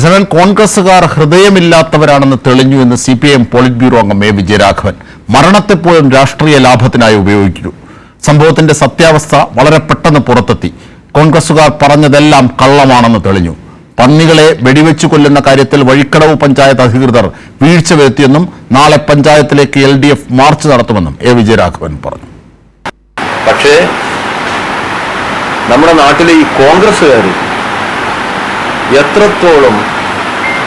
അതേസമയം കോൺഗ്രസുകാർ ഹൃദയമില്ലാത്തവരാണെന്ന് തെളിഞ്ഞു എന്ന് C P M polit bureau അംഗം എ വിജയരാഘവൻ. മരണത്തെപ്പോലും രാഷ്ട്രീയ ലാഭത്തിനായി ഉപയോഗിക്കുന്നു. സംഭവത്തിന്റെ സത്യാവസ്ഥ വളരെ പെട്ടെന്ന് പുറത്തെത്തി. കോൺഗ്രസുകാർ പറഞ്ഞതെല്ലാം കള്ളമാണെന്ന് തെളിഞ്ഞു. പന്നികളെ വെടിവെച്ചു കൊല്ലുന്ന കാര്യത്തിൽ വഴിക്കടവ് പഞ്ചായത്ത് അധികൃതർ വീഴ്ച വരുത്തിയെന്നും നാളെ പഞ്ചായത്തിലേക്ക് എൽ ഡി എഫ് മാർച്ച് നടത്തുമെന്നും എ വിജയരാഘവൻ പറഞ്ഞു. പക്ഷേ നമ്മുടെ നാട്ടിലെ ഈ കോൺഗ്രസ്സുകാർ എത്രത്തോളം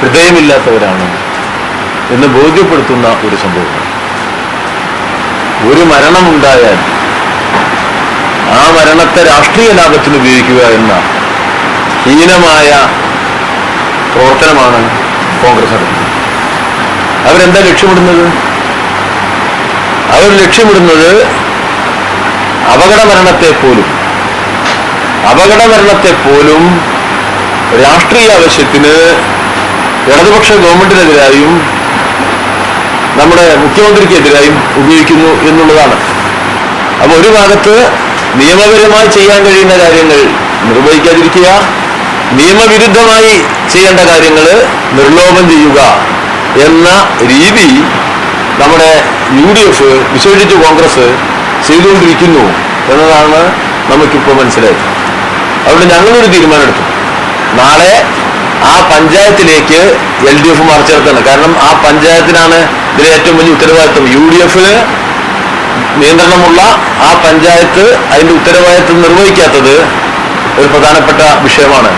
ഹൃദയമില്ലാത്തവരാണ് എന്ന് ബോധ്യപ്പെടുത്തുന്ന ഒരു സംഭവമാണ്. ഒരു മരണമുണ്ടായാൽ ആ മരണത്തെ രാഷ്ട്രീയ ലാഭത്തിന് ഉപയോഗിക്കുക എന്ന ഹീനമായ പ്രവർത്തനമാണ് കോൺഗ്രസ് നടത്തുന്നത്. അവരെന്താ ലക്ഷ്യമിടുന്നത്? അവർ ലക്ഷ്യമിടുന്നത് അപകട മരണത്തെ പോലും അപകട മരണത്തെ പോലും രാഷ്ട്രീയ ആവശ്യത്തിന് ഇടതുപക്ഷ ഗവൺമെന്റിനെതിരായും നമ്മുടെ മുഖ്യമന്ത്രിക്കെതിരായും ഉപയോഗിക്കുന്നു എന്നുള്ളതാണ്. അപ്പൊ ഒരു ഭാഗത്ത് നിയമപരമായി ചെയ്യാൻ കഴിയുന്ന കാര്യങ്ങൾ നിർവഹിക്കാതിരിക്കുക നിയമവിരുദ്ധമായി ചെയ്യേണ്ട കാര്യങ്ങൾ നിർലോഭം ചെയ്യുക എന്ന രീതി നമ്മുടെ യു ഡി എഫ് വിശേഷിച്ച് കോൺഗ്രസ് ചെയ്തുകൊണ്ടിരിക്കുന്നു എന്നതാണ് നമുക്കിപ്പോൾ മനസ്സിലായത്. അതുകൊണ്ട് ഞങ്ങളൊരു തീരുമാനമെടുത്തു. നാളെ ആ പഞ്ചായത്തിലേക്ക് എൽ ഡി എഫ് മാർച്ച് നടത്താണ് കാരണം ആ പഞ്ചായത്തിനാണ് ഇതിലെ ഏറ്റവും വലിയ ഉത്തരവാദിത്വം. യു ഡി എഫിന് നിയന്ത്രണമുള്ള ആ പഞ്ചായത്ത് അതിന്റെ ഉത്തരവാദിത്വം നിർവഹിക്കാത്തത് ഒരു പ്രധാനപ്പെട്ട വിഷയമാണ്.